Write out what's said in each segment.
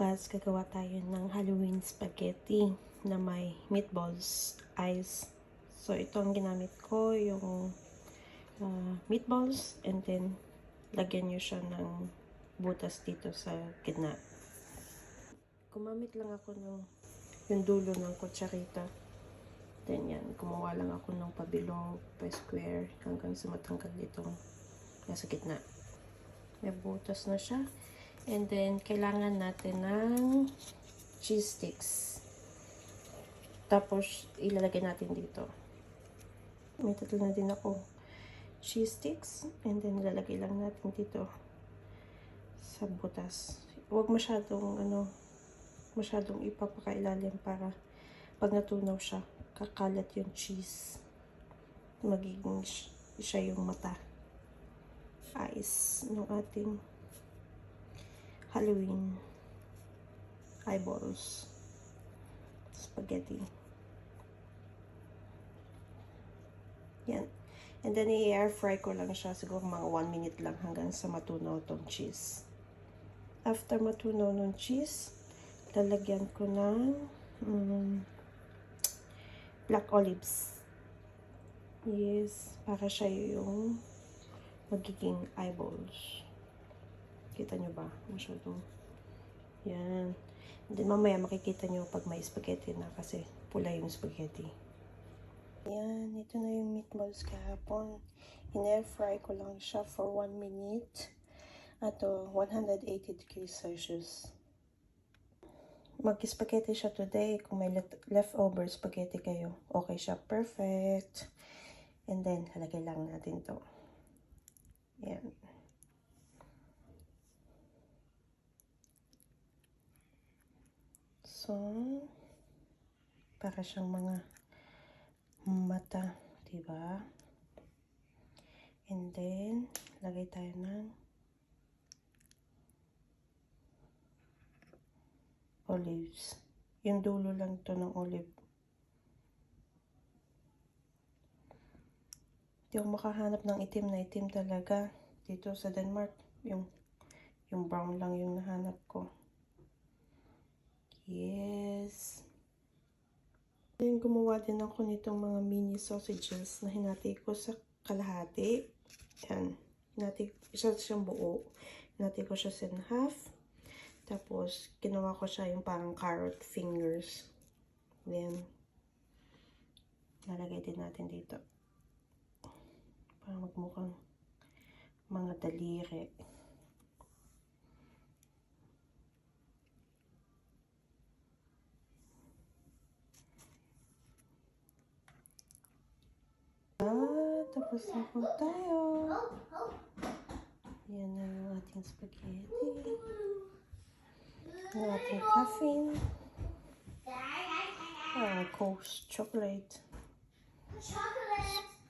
Bukas, gagawa tayo ng Halloween spaghetti na may meatballs, ice. So, ito ang ginamit ko, yung ah, meatballs, and then, lagyan nyo siya ng butas dito sa gitna. Gumamit lang ako ng yung dulo ng kutsarita. Then yan, gumawa lang ako ng pabilog, pa-square, hanggang sa matangkad dito nasa gitna. May butas na siya. And then, kailangan natin ng cheese sticks. Tapos, ilalagay natin dito. May tatlo na din ako cheese sticks. And then, ilalagay lang natin dito sa butas. Huwag masyadong, ano, masyadong ipapakailalim para pag natunaw siya, kakalat yung cheese. Magiging siya yung mata. Eyes ng ating Halloween eyeballs spaghetti. Yan. And then, i-air fry ko lang siya. Siguro mga 1 minute lang hanggang sa matunaw tong cheese. After matunaw ng cheese, lalagyan ko ng mm, black olives. Yes, para siya yung magiging eyeballs. Kita nyo ba? Masyadong. Yan. And then mamaya makikita nyo pag may spaghetti na kasi pula yung spaghetti. Yan. Ito na yung meatballs kahapon. In-air fry ko lang siya for 1 minute. Ato, 180 degrees Celsius. Mag-spaghetti siya today. Kung may leftover spaghetti kayo, okay siya. Perfect. And then, halagay lang natin to. Yan. So, para siyang mga mata, diba? And then, lagay tayo ng olives. Yung dulo lang to ng olive. Hindi ako makahanap ng itim na itim talaga dito sa Denmark. Yung, yung brown lang yung nahanap ko. Yes. Then, gumawa din ako nitong mga mini sausages na hinati ko sa kalahati. Yan. Hinati, isa siyang buo. Hinati ko siya in half. Tapos, ginawa ko siya yung parang carrot fingers. Then, lalagay din natin dito. Para magmukhang mga daliri. Tapos na po tayo. Yan na yung ating spaghetti. Ang ating muffin. Ah, Coast chocolate.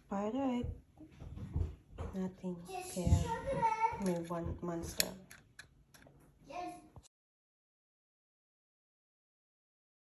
Pirate. Nating pear. May one monster.